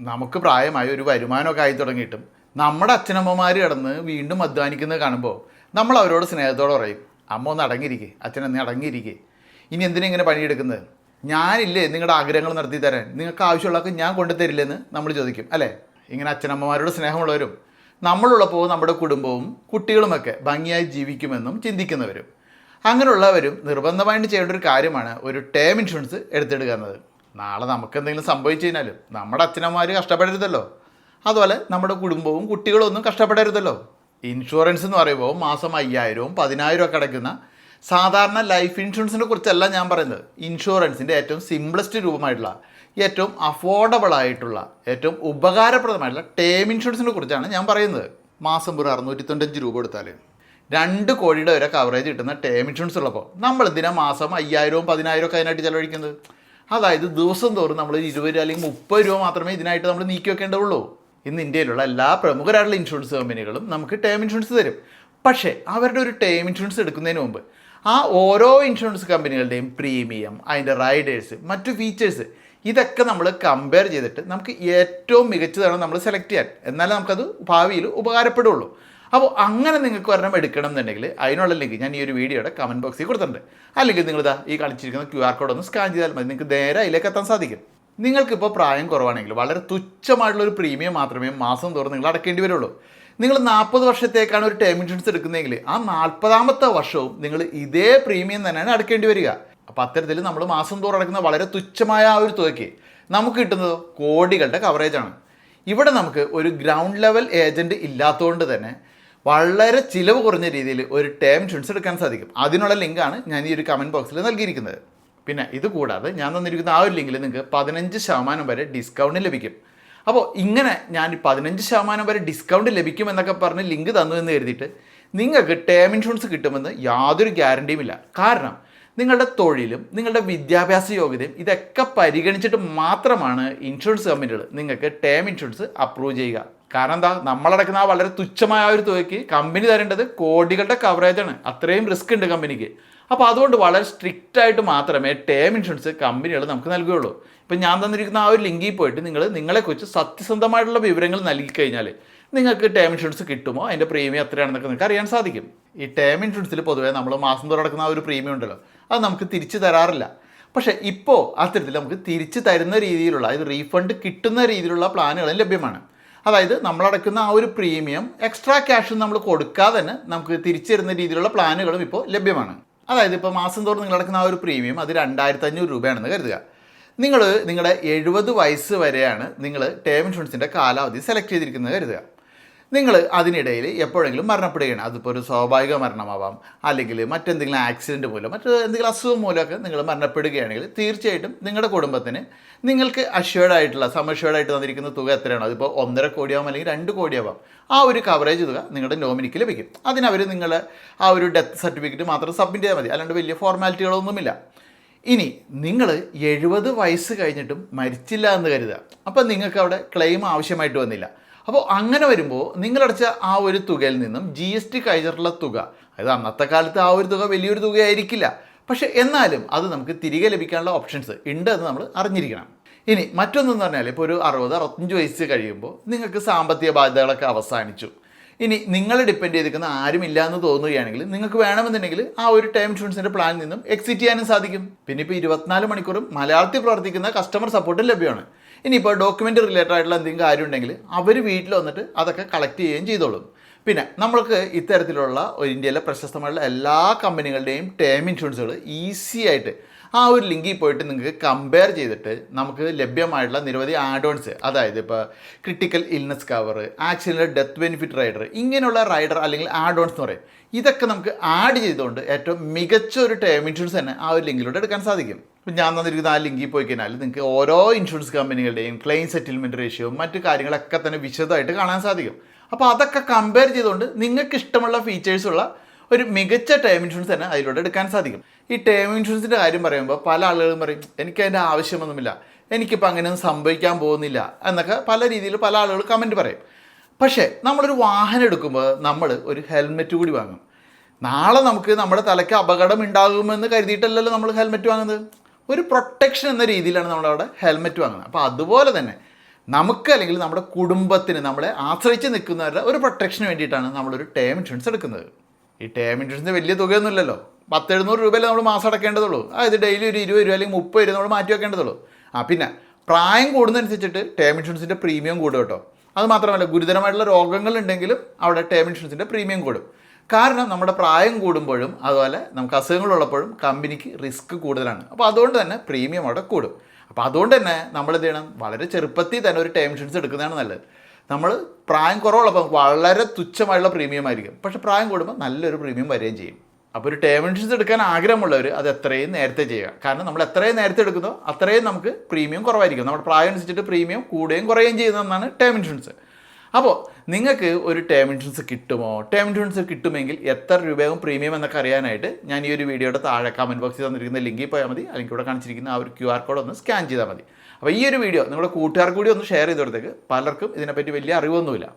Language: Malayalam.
നമുക്ക് പ്രായമായ ഒരു വരുമാനമൊക്കെ ആയി തുടങ്ങിയിട്ടും നമ്മുടെ അച്ഛനമ്മമാർ കിടന്ന് വീണ്ടും അധ്വാനിക്കുന്നത് കാണുമ്പോൾ നമ്മൾ അവരോട് സ്നേഹത്തോടെ പറയും അമ്മ ഒന്ന് അടങ്ങിയിരിക്കേ അച്ഛൻ ഒന്ന് അടങ്ങിയിരിക്കേ. ഇനി എന്തിനാ ഇങ്ങനെ പണിയെടുക്കുന്നത്? ഞാനില്ലേ നിങ്ങളുടെ ആഗ്രഹങ്ങൾ നടത്തി തരാൻ. നിങ്ങൾക്ക് ആവശ്യമുള്ളതൊക്കെ ഞാൻ കൊണ്ടുതരില്ലെന്ന് നമ്മൾ ചോദിക്കും അല്ലേ? ഇങ്ങനെ അച്ഛനമ്മമാരോട് സ്നേഹമുള്ളവരും നമ്മളുള്ളപ്പോൾ നമ്മുടെ കുടുംബവും കുട്ടികളുമൊക്കെ ഭംഗിയായി ജീവിക്കുമെന്നും ചിന്തിക്കുന്നവരും. അങ്ങനെയുള്ളവരും നിർബന്ധമായിട്ട് ചെയ്യേണ്ട ഒരു കാര്യമാണ് ഒരു ടേം ഇൻഷുറൻസ് എടുത്തെടുക്കുക എന്നത്. നാളെ നമുക്ക് എന്തെങ്കിലും സംഭവിച്ചു കഴിഞ്ഞാലും നമ്മുടെ അച്ഛനമ്മമാർ കഷ്ടപ്പെടരുതല്ലോ. അതുപോലെ നമ്മുടെ കുടുംബവും കുട്ടികളും ഒന്നും കഷ്ടപ്പെടരുതല്ലോ. ഇൻഷുറൻസ് എന്ന് പറയുമ്പോൾ മാസം അയ്യായിരവും പതിനായിരവും ഒക്കെ അടയ്ക്കുന്ന സാധാരണ ലൈഫ് ഇൻഷുറൻസിനെ കുറിച്ചല്ല ഞാൻ പറയുന്നത്. ഇൻഷുറൻസിന്റെ ഏറ്റവും സിംപ്ലസ്റ്റ് രൂപമായിട്ടുള്ള ഏറ്റവും അഫോർഡബിൾ ആയിട്ടുള്ള ഏറ്റവും ഉപകാരപ്രദമായിട്ടുള്ള ടേം ഇൻഷുറൻസിനെ കുറിച്ചാണ് ഞാൻ പറയുന്നത്. മാസം ഒരു അറുന്നൂറ്റി തൊണ്ണൂറ്റഞ്ച് രൂപ കൊടുത്താൽ രണ്ട് കോടിയുടെ വരെ കവറേജ് കിട്ടുന്ന ടേം ഇൻഷുറൻസ് ഉള്ളപ്പോൾ നമ്മൾ എന്തിനാ മാസം അയ്യായിരവും പതിനായിരവും ഒക്കെ അതിനായിട്ട് ചിലവഴിക്കുന്നത്? അതായത് ദിവസം തോറും നമ്മൾ ഇരുപത് രൂപ അല്ലെങ്കിൽ മുപ്പത് രൂപ മാത്രമേ ഇതിനായിട്ട് നമ്മൾ നീക്കി വെക്കേണ്ടതുള്ളൂ ഇന്ന് ഇന്ത്യയിലുള്ള എല്ലാ പ്രമുഖരായിട്ടുള്ള ഇൻഷുറൻസ് കമ്പനികളും നമുക്ക് ടേം ഇൻഷുറൻസ് തരും. പക്ഷേ അവരുടെ ഒരു ടേം ഇൻഷുറൻസ് എടുക്കുന്നതിന് മുമ്പ് ആ ഓരോ ഇൻഷുറൻസ് കമ്പനികളുടെയും പ്രീമിയം അതിന്റെ റൈഡേഴ്സ് മറ്റു ഫീച്ചേഴ്സ് ഇതൊക്കെ നമ്മൾ കമ്പയർ ചെയ്തിട്ട് നമുക്ക് ഏറ്റവും മികച്ചതാണ് നമ്മൾ സെലക്ട് ചെയ്യാൻ. എന്നാലേ നമുക്കത് ഭാവിയിൽ ഉപകാരപ്പെടുള്ളൂ. അപ്പോൾ അങ്ങനെ നിങ്ങൾക്ക് ഒരെണ്ണം എടുക്കണം എന്നുണ്ടെങ്കിൽ അതിനുള്ള ലിങ്ക് ഞാൻ ഈ ഒരു വീഡിയോയുടെ കമന്റ് ബോക്സിൽ കൊടുത്തിട്ടുണ്ട്. അല്ലെങ്കിൽ നിങ്ങൾ ഇതാ ഈ കളിച്ചിരിക്കുന്ന ക്യു ആർ കോഡ് ഒന്ന് സ്കാൻ ചെയ്താൽ മതി. നിങ്ങൾക്ക് നേരെ അതിലേക്ക് എത്താൻ സാധിക്കും. നിങ്ങൾക്കിപ്പോൾ പ്രായം കുറവാണെങ്കിൽ വളരെ തുച്ഛമായിട്ടുള്ള ഒരു പ്രീമിയം മാത്രമേ മാസം തോറും നിങ്ങൾ അടക്കേണ്ടി വരുള്ളൂ. നിങ്ങൾ നാൽപ്പത് വർഷത്തേക്കാണ് ഒരു ടേം ഇൻഷുറൻസ് എടുക്കുന്നതെങ്കിൽ ആ നാൽപ്പതാമത്തെ വർഷവും നിങ്ങൾ ഇതേ പ്രീമിയം തന്നെയാണ് അടക്കേണ്ടി വരിക. അപ്പോൾ അത്തരത്തിൽ നമ്മൾ മാസം തോറും അടക്കുന്ന വളരെ തുച്ഛമായ ആ ഒരു തുകയ്ക്ക് നമുക്ക് കിട്ടുന്നത് കോടികളുടെ കവറേജാണ് ഇവിടെ നമുക്ക് ഒരു ഗ്രൗണ്ട് ലെവൽ ഏജന്റ് ഇല്ലാത്തതുകൊണ്ട് തന്നെ വളരെ ചിലവ് കുറഞ്ഞ രീതിയിൽ ഒരു ടേം ഇൻഷുറൻസ് എടുക്കാൻ സാധിക്കും. അതിനുള്ള ലിങ്കാണ് ഞാൻ ഈ ഒരു കമന്റ് ബോക്സിൽ നൽകിയിരിക്കുന്നത്. പിന്നെ ഇത് കൂടാതെ ഞാൻ തന്നിരിക്കുന്ന ആ ഒരു ലിങ്കിൽ നിങ്ങൾക്ക് പതിനഞ്ച് ശതമാനം വരെ ഡിസ്കൗണ്ട് ലഭിക്കും. അപ്പോൾ ഇങ്ങനെ ഞാൻ പതിനഞ്ച് ശതമാനം വരെ ഡിസ്കൗണ്ട് ലഭിക്കും എന്നൊക്കെ പറഞ്ഞ് ലിങ്ക് തന്നു എന്ന് കരുതിയിട്ട് നിങ്ങൾക്ക് ടേം ഇൻഷുറൻസ് കിട്ടുമെന്ന് യാതൊരു ഗ്യാരണ്ടിയും ഇല്ല. കാരണം നിങ്ങളുടെ തൊഴിലും നിങ്ങളുടെ വിദ്യാഭ്യാസ യോഗ്യതയും ഇതൊക്കെ പരിഗണിച്ചിട്ട് മാത്രമാണ് ഇൻഷുറൻസ് കമ്പനികൾ നിങ്ങൾക്ക് ടേം ഇൻഷുറൻസ് അപ്രൂവ് ചെയ്യുക. കാരണം എന്താ? നമ്മളടക്കുന്ന ആ വളരെ തുച്ഛമായ ഒരു തുകയ്ക്ക് കമ്പനി തരേണ്ടത് കോടികളുടെ കവറേജാണ് അത്രയും റിസ്ക് ഉണ്ട് കമ്പനിക്ക് അപ്പോൾ അതുകൊണ്ട് വളരെ സ്ട്രിക്റ്റ് ആയിട്ട് മാത്രമേ ടേം ഇൻഷുറൻസ് കമ്പനികൾ നമുക്ക് നൽകുകയുള്ളൂ. ഇപ്പം ഞാൻ തന്നിരിക്കുന്ന ആ ഒരു ലിങ്കിൽ പോയിട്ട് നിങ്ങൾ നിങ്ങളെക്കുറിച്ച് സത്യസന്ധമായിട്ടുള്ള വിവരങ്ങൾ നൽകി കഴിഞ്ഞാൽ നിങ്ങൾക്ക് ടേം ഇൻഷുറൻസ് കിട്ടുമോ? അതിന്റെ പ്രീമിയം എത്രയാണെന്നൊക്കെ നിങ്ങൾക്ക് അറിയാൻ സാധിക്കും. ഈ ടേം ഇൻഷുറൻസിൽ പൊതുവേ നമ്മൾ മാസം തോറും അടക്കുന്ന ആ ഒരു പ്രീമിയം ഉണ്ടല്ലോ. അത് നമുക്ക് തിരിച്ചു തരാറില്ല. പക്ഷേ ഇപ്പോൾ അത്തരത്തിൽ നമുക്ക് തിരിച്ചു തരുന്ന രീതിയിലുള്ള അതായത് റീഫണ്ട് കിട്ടുന്ന രീതിയിലുള്ള പ്ലാനുകളും ലഭ്യമാണ്. അതായത് നമ്മളടക്കുന്ന ആ ഒരു പ്രീമിയം എക്സ്ട്രാ ക്യാഷ് നമ്മൾ കൊടുക്കാതെ തന്നെ നമുക്ക് തിരിച്ചു തരുന്ന രീതിയിലുള്ള പ്ലാനുകളും ഇപ്പോൾ ലഭ്യമാണ്. അതായത് ഇപ്പോൾ മാസം തോറും നിങ്ങൾ അടക്കുന്ന ആ ഒരു പ്രീമിയം അത് രണ്ടായിരത്തി അഞ്ഞൂറ് രൂപയാണെന്ന് കരുതുക. നിങ്ങൾ നിങ്ങളുടെ എഴുപത് വയസ്സ് വരെയാണ് നിങ്ങൾ ടേം ഇൻഷുറൻസിന്റെ കാലാവധി സെലക്ട് ചെയ്തിരിക്കുന്നത് കരുതുക. നിങ്ങൾ അതിനിടയിൽ എപ്പോഴെങ്കിലും മരണപ്പെടുകയാണ്. അതിപ്പോൾ ഒരു സ്വാഭാവിക മരണമാവാം. അല്ലെങ്കിൽ മറ്റെന്തെങ്കിലും ആക്സിഡന്റ് മൂലം മറ്റ് എന്തെങ്കിലും അസുഖം മൂലമൊക്കെ നിങ്ങൾ മരണപ്പെടുകയാണെങ്കിൽ തീർച്ചയായിട്ടും നിങ്ങളുടെ കുടുംബത്തിന് നിങ്ങൾക്ക് അഷ്വേർഡ് ആയിട്ടുള്ള സമഷ്വേർഡ് ആയിട്ട് തന്നിരിക്കുന്ന തുക എത്രയാണ്? അതിപ്പോൾ ഒന്നര കോടിയാവും അല്ലെങ്കിൽ രണ്ട് കോടിയാവാം. ആ ഒരു കവറേജ് തുക നിങ്ങളുടെ നോമിനിക്ക് ലഭിക്കും. അതിനവർ നിങ്ങൾ ആ ഒരു ഡെത്ത് സർട്ടിഫിക്കറ്റ് മാത്രം സബ്മിറ്റ് ചെയ്താൽ മതി. അല്ലാണ്ട് വലിയ ഫോർമാലിറ്റികളൊന്നുമില്ല ഇനി നിങ്ങൾ എഴുപത് വയസ്സ് കഴിഞ്ഞിട്ടും മരിച്ചില്ല എന്ന് കരുതുക. അപ്പം നിങ്ങൾക്ക് അവിടെ ക്ലെയിം ആവശ്യമായിട്ട് വന്നില്ല. അപ്പോൾ അങ്ങനെ വരുമ്പോൾ നിങ്ങളടച്ച ആ ഒരു തുകയിൽ നിന്നും ജി എസ് ടി കഴിഞ്ഞിട്ടുള്ള തുക അതായത് അന്നത്തെ കാലത്ത് ആ ഒരു തുക വലിയൊരു തുകയായിരിക്കില്ല. പക്ഷെ എന്നാലും അത് നമുക്ക് തിരികെ ലഭിക്കാനുള്ള ഓപ്ഷൻസ് ഉണ്ട് എന്ന് നമ്മൾ അറിഞ്ഞിരിക്കണം. ഇനി മറ്റൊന്നെന്ന് പറഞ്ഞാൽ ഇപ്പോൾ ഒരു അറുപത് അറുപത്തഞ്ച് വയസ്സ് കഴിയുമ്പോൾ നിങ്ങൾക്ക് സാമ്പത്തിക ബാധ്യതകളൊക്കെ അവസാനിച്ചു. ഇനി നിങ്ങൾ ഡിപ്പെൻഡ് ചെയ്തിരിക്കുന്ന ആരും ഇല്ല എന്ന് തോന്നുകയാണെങ്കിൽ നിങ്ങൾക്ക് വേണമെന്നുണ്ടെങ്കിൽ ആ ഒരു ടൈം ഇൻഷുറൻസിന്റെ പ്ലാനിൽ നിന്നും എക്സിറ്റ് ചെയ്യാനും സാധിക്കും. പിന്നെ ഇപ്പോൾ ഇരുപത്തിനാല് മണിക്കൂറും മലയാളത്തിൽ പ്രവർത്തിക്കുന്ന കസ്റ്റമർ സപ്പോർട്ടും ലഭ്യമാണ്. ഇനിയിപ്പോൾ ഡോക്യുമെന്റ് റിലേറ്റഡ് ആയിട്ടുള്ള എന്തെങ്കിലും കാര്യം ഉണ്ടെങ്കിൽ അവർ വീട്ടിൽ വന്നിട്ട് അതൊക്കെ കളക്ട് ചെയ്യുകയും ചെയ്തോളും. പിന്നെ നമ്മൾക്ക് ഇത്തരത്തിലുള്ള ഇന്ത്യയിലെ പ്രശസ്തമായുള്ള എല്ലാ കമ്പനികളുടെയും ടേം ഇൻഷുറൻസുകൾ ഈസി ആയിട്ട് ആ ഒരു ലിങ്കിൽ പോയിട്ട് നിങ്ങൾക്ക് കമ്പയർ ചെയ്തിട്ട് നമുക്ക് ലഭ്യമായിട്ടുള്ള നിരവധി ആഡ് ഓൺസ് അതായത് ഇപ്പോൾ critical illness cover accident death benefit rider ഇങ്ങനെയുള്ള റൈഡർ അല്ലെങ്കിൽ ആഡ് ഓൺസ് എന്ന് പറയും. ഇതൊക്കെ നമുക്ക് ആഡ് ചെയ്തുകൊണ്ട് ഏറ്റവും മികച്ച ഒരു ടേം ഇൻഷുറൻസ് തന്നെ ആ ഒരു ലിങ്കിലൂടെ എടുക്കാൻ സാധിക്കും. ഇപ്പം ഞാൻ തന്നിരിക്കുന്ന ആ ലിങ്കിൽ പോയി കഴിഞ്ഞാൽ നിങ്ങൾക്ക് ഓരോ ഇൻഷുറൻസ് കമ്പനികളുടെയും ക്ലെയിം സെറ്റിൽമെന്റ് റേഷ്യോ മറ്റു കാര്യങ്ങളൊക്കെ തന്നെ വിശദമായിട്ട് കാണാൻ സാധിക്കും. അപ്പോൾ അതൊക്കെ കമ്പയർ ചെയ്തുകൊണ്ട് നിങ്ങൾക്ക് ഇഷ്ടമുള്ള ഫീച്ചേഴ്സുള്ള ഒരു മികച്ച ടേം ഇൻഷുറൻസ് തന്നെ അതിലൂടെ എടുക്കാൻ സാധിക്കും. ഈ ടേം ഇൻഷുറൻസിന്റെ കാര്യം പറയുമ്പോൾ പല ആളുകളും പറയും എനിക്ക് അതിന്റെ ആവശ്യമൊന്നുമില്ല. എനിക്കിപ്പോൾ അങ്ങനെയൊന്നും സംഭവിക്കാൻ പോകുന്നില്ല. എന്നൊക്കെ പല രീതിയിൽ പല ആളുകൾ കമന്റ് പറയും. പക്ഷേ നമ്മളൊരു വാഹനം എടുക്കുമ്പോൾ നമ്മൾ ഒരു ഹെൽമെറ്റ് കൂടി വാങ്ങും. നാളെ നമുക്ക് നമ്മുടെ തലയ്ക്ക് അപകടം ഉണ്ടാകുമെന്ന് കരുതിയിട്ടല്ലല്ലോ നമ്മൾ ഹെൽമെറ്റ് വാങ്ങുന്നത്. ഒരു പ്രൊട്ടക്ഷൻ എന്ന രീതിയിലാണ് നമ്മളവിടെ ഹെൽമെറ്റ് വാങ്ങുന്നത്. അപ്പോൾ അതുപോലെ തന്നെ നമുക്ക് അല്ലെങ്കിൽ നമ്മുടെ കുടുംബത്തിന് നമ്മളെ ആശ്രയിച്ച് നിൽക്കുന്നവരുടെ ഒരു പ്രൊട്ടക്ഷന് വേണ്ടിയിട്ടാണ് നമ്മളൊരു ടേം ഇൻഷുറൻസ് എടുക്കുന്നത്. ഈ ടേം ഇൻഷുറൻസിന് വലിയ തുകയൊന്നുമില്ലല്ലോ. പത്ത് എഴുന്നൂറ് രൂപയല്ലേ നമ്മൾ മാസം അടക്കേണ്ടതുള്ളൂ. അതായത് ഡെയിലി ഒരു ഇരുപത് രൂപ അല്ലെങ്കിൽ മുപ്പത് രൂപ നമ്മൾ മാറ്റി വെക്കേണ്ടതുള്ളൂ. ആ പിന്നെ പ്രായം കൂടുന്നതനുസരിച്ചിട്ട് ടേം ഇൻഷുറൻസിന്റെ പ്രീമിയം കൂടും കേട്ടോ. അത് മാത്രമല്ല ഗുരുതരമായിട്ടുള്ള രോഗങ്ങൾ ഉണ്ടെങ്കിലും അവിടെ ടേം ഇൻഷുറൻസിന്റെ പ്രീമിയം കൂടും. കാരണം നമ്മുടെ പ്രായം കൂടുമ്പോഴും അതുപോലെ നമുക്ക് അസുഖങ്ങളുള്ളപ്പോഴും കമ്പനിക്ക് റിസ്ക് കൂടുതലാണ്. അപ്പോൾ അതുകൊണ്ട് തന്നെ പ്രീമിയം അവിടെ കൂടും. അപ്പോൾ അതുകൊണ്ട് തന്നെ നമ്മൾ എന്ത് ചെയ്യണം? വളരെ ചെറുപ്പത്തിൽ തന്നെ ഒരു ടേം ഇൻഷുറൻസ് എടുക്കുന്നതാണ് നല്ലത്. നമ്മൾ പ്രായം കുറവുള്ളപ്പോൾ വളരെ തുച്ഛമായുള്ള പ്രീമിയം ആയിരിക്കും. പക്ഷേ പ്രായം കൂടുമ്പോൾ നല്ലൊരു പ്രീമിയം വരികയും ചെയ്യും. അപ്പോൾ ഒരു ടേം ഇൻഷുറൻസ് എടുക്കാൻ ആഗ്രഹമുള്ളവർ അത് എത്രയും നേരത്തെ ചെയ്യുക. കാരണം നമ്മൾ എത്രയും നേരത്തെ എടുക്കുന്നോ അത്രയും നമുക്ക് പ്രീമിയം കുറവായിരിക്കും. നമ്മുടെ പ്രായം അനുസരിച്ചിട്ട് പ്രീമിയം കൂടുകയും കുറയുകയും ചെയ്യുന്നതെന്നാണ് ടേം ഇൻഷുറൻസ് അപ്പോൾ നിങ്ങൾക്ക് ഒരു ടേം ഇൻഷുറൻസ് കിട്ടുമോ? ടേം ഇൻഷുറൻസ് കിട്ടുമെങ്കിൽ എത്ര രൂപയാകും പ്രീമിയം എന്നൊക്കെ അറിയാനായിട്ട് ഞാൻ ഈ ഒരു വീഡിയോയുടെ താഴെ കമന്റ് ബോക്സിൽ തന്നിരിക്കുന്ന ലിങ്കിൽ പോയാൽ മതി. അല്ലെങ്കിൽ ഇവിടെ കാണിച്ചിരിക്കുന്ന ആ ഒരു ക്യു ആർ കോഡ് ഒന്ന് സ്കാൻ ചെയ്താൽ മതി. അപ്പോൾ ഈ ഒരു വീഡിയോ നിങ്ങളുടെ കൂട്ടുകാർ കൂടി ഒന്ന് ഷെയർ ചെയ്ത് കൊടുത്തേക്ക്. പലർക്കും ഇതിനെപ്പറ്റി വലിയ അറിവൊന്നുമില്ല.